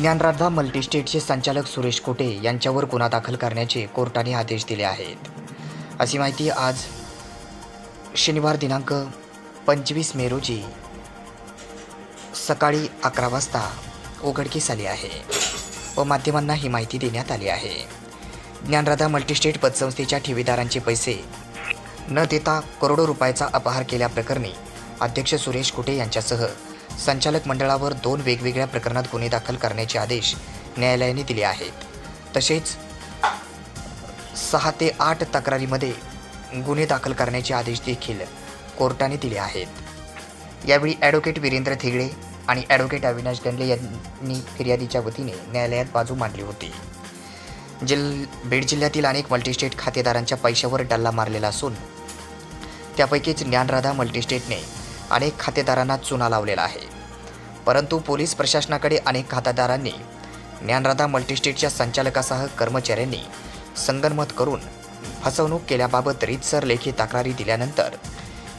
ज्ञानराधा मल्टीस्टेटचे संचालक सुरेश कोटे यांच्यावर गुन्हा दाखल करण्याचे कोर्टाने आदेश दिले आहेत. अशी माहिती आज शनिवार दिनांक पंचवीस मे रोजी सकाळी अकरा वाजता उघडकीस आली आहे व माध्यमांना ही माहिती देण्यात आली आहे. ज्ञानराधा मल्टीस्टेट पतसंस्थेच्या ठेवीदारांचे पैसे न देता करोडो रुपयाचा अपहार केल्याप्रकरणी अध्यक्ष सुरेश कुटे यांच्यासह संचालक मंडळावर दोन वेगवेगळ्या प्रकरणात गुन्हे दाखल करण्याचे आदेश न्यायालयाने दिले आहेत. तसेच सहा ते आठ तक्रारीमध्ये गुन्हे दाखल करण्याचे आदेश देखील कोर्टाने दिले आहेत. यावेळी ॲडव्होकेट वीरेंद्र थिगडे आणि ॲडव्होकेट अविनाश गंडले यांनी फिर्यादीच्या वतीने न्यायालयात बाजू मांडली होती. जिल बीड जिल्ह्यातील अनेक मल्टीस्टेट खातेदारांच्या पैशावर डल्ला मारलेला असून त्यापैकीच ज्ञानराधा मल्टीस्टेटने अनेक खातेदारांना चुना लावलेला आहे. परंतु पोलीस प्रशासनाकडे अनेक खातेदारांनी ज्ञानराधा मल्टीस्टेटच्या संचालकासह कर्मचाऱ्यांनी संगनमत करून फसवणूक केल्याबाबत रीतसर लेखी तक्रारी दिल्यानंतर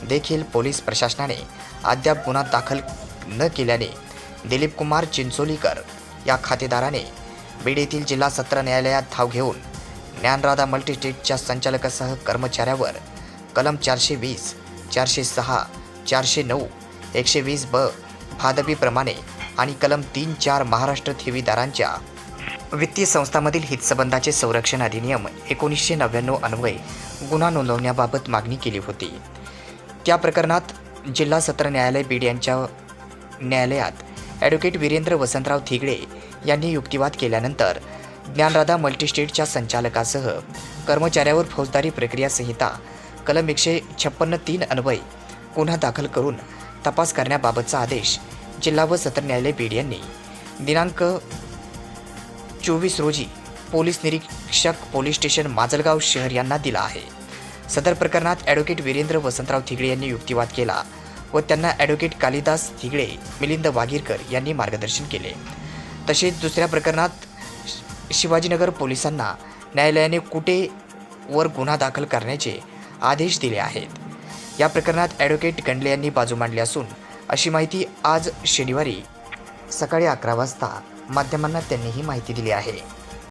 देखील पोलीस प्रशासनाने अद्याप गुन्हा दाखल न केल्याने दिलीप कुमार चिंचोलीकर या खातेदाराने बीड येथील जिल्हा सत्र न्यायालयात धाव घेऊन ज्ञानराधा मल्टीस्टेटच्या संचालकासह कर्मचाऱ्यावर कलम चारशे वीस चारशे सहा चारशे नऊ एकशे वीस ब भादबीप्रमाणे आणि कलम तीन चार महाराष्ट्र ठेवीदारांच्या वित्तीय संस्थांमधील हितसंबंधाचे संरक्षण अधिनियम एकोणीसशे नव्याण्णव अन्वये गुन्हा नोंदवण्याबाबत मागणी केली होती. त्या प्रकरणात जिल्हा सत्र न्यायालय बीड यांच्या न्यायालयात ॲडव्होकेट वीरेंद्र वसंतराव थिगडे यांनी युक्तिवाद केल्यानंतर ज्ञानराधा मल्टीस्टेटच्या संचालकासह कर्मचाऱ्यावर फौजदारी प्रक्रिया संहिता कलम एकशे छप्पन्न तीन अन्वय गुन्हा दाखल करून तपास करण्याबाबतचा आदेश जिल्हा व सत्र न्यायालय बीड यांनी. दिनांक चोवीस रोजी पोलीस निरीक्षक पोलीस स्टेशन माजलगाव शहर यांना दिला आहे. सदर प्रकरणात ॲडव्होकेट वीरेंद्र वसंतराव थिगडे यांनी युक्तिवाद केला व त्यांना ॲडव्होकेट कालिदास थिगडे मिलिंद वागीरकर यांनी मार्गदर्शन केले. तसेच दुसऱ्या प्रकरणात शि- शिवाजीनगर पोलिसांना न्यायालयाने कुठे वर गुन्हा दाखल करण्याचे आदेश दिले आहेत. या प्रकरणात ॲडव्होकेट गंडले यांनी बाजू मांडली असून अशी माहिती आज शनिवारी सकाळी अकरा वाजता माध्यमांना त्यांनी ही माहिती दिली आहे.